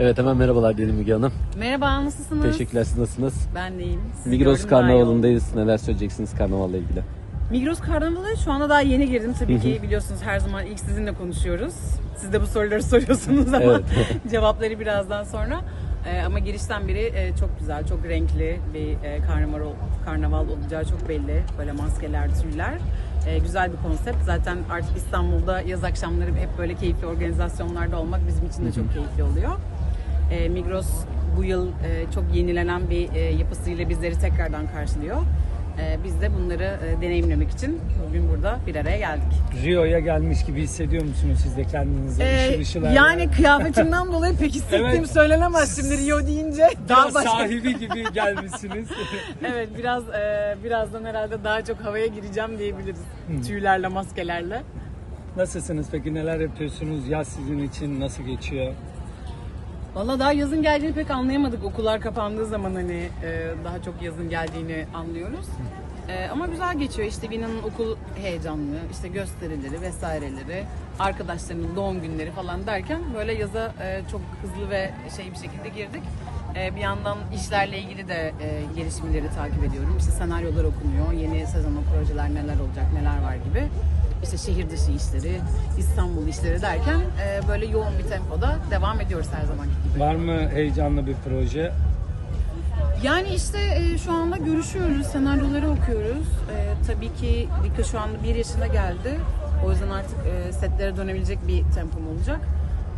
Evet hemen merhabalar diyelim Müge Hanım. Merhaba, nasılsınız? Teşekkürler siz nasılsınız? Ben de iyiyim. Sizi Migros gördüm, daha iyi oldum. Karnavalı'ndayız. Neler söyleyeceksiniz karnavalla ilgili? Migros Karnavalı şu anda daha yeni girdim. Tabii ki biliyorsunuz her zaman ilk sizinle konuşuyoruz. Siz de bu soruları soruyorsunuz ama Evet. cevapları birazdan sonra. Ee, ama girişten beri e, çok güzel, çok renkli bir e, karnaval, karnaval olacağı çok belli. Böyle maskeler, tüller. E, güzel bir konsept. Zaten artık İstanbul'da yaz akşamları hep böyle keyifli organizasyonlarda olmak bizim için de çok keyifli oluyor. E, Migros bu yıl e, çok yenilenen bir e, yapısıyla bizleri tekrardan karşılıyor. E, biz de bunları e, deneyimlemek için bugün burada bir araya geldik. Rio'ya gelmiş gibi hissediyor musunuz siz de kendinizi? E, Işıl ışıl yani kıyafetimden dolayı pek hissettiğim Evet. söylenemez şimdi Rio deyince. Daha başka. sahibi gibi gelmişsiniz. Evet biraz e, birazdan herhalde daha çok havaya gireceğim diyebiliriz. Tüylerle, maskelerle. Nasılsınız peki? Neler yapıyorsunuz? Yaz sizin için nasıl geçiyor? Valla daha yazın geldiğini pek anlayamadık. Okullar kapandığı zaman hani e, daha çok yazın geldiğini anlıyoruz. E, ama güzel geçiyor. İşte Vina'nın okul heyecanlı, işte gösterileri vesaireleri, arkadaşlarının doğum günleri falan derken böyle yaza e, çok hızlı ve şey bir şekilde girdik. E, bir yandan işlerle ilgili de e, gelişmeleri takip ediyorum. İşte senaryolar okunuyor, yeni sezonun projeler neler olacak, neler var gibi. İşte şehir dışı işleri, İstanbul işleri derken e, böyle yoğun bir tempoda devam ediyoruz her zamanki gibi. Var mı heyecanlı bir proje? Yani işte e, şu anda görüşüyoruz, senaryoları okuyoruz. E, tabii ki Rika şu anda bir yaşına geldi. O yüzden artık e, setlere dönebilecek bir tempom olacak.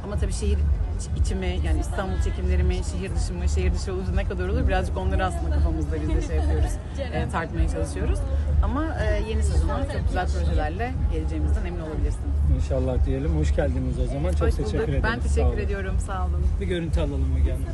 Ama tabii şehir iç- içi mi, yani İstanbul çekimleri mi, şehir dışı mı, şehir dışı olunca ne kadar olur birazcık onları aslında kafamızda biz de şey yapıyoruz, e, tartmaya çalışıyoruz. Ama e, yeni sezona çok güzel projelerle geleceğimizden emin olabilirsiniz. İnşallah diyelim. Hoş geldiniz o zaman. Çok Hoş teşekkür bulduk. ederim. Ben Sağ teşekkür olun. ediyorum. Sağ olun. Bir görüntü alalım Müge Hanım'dan.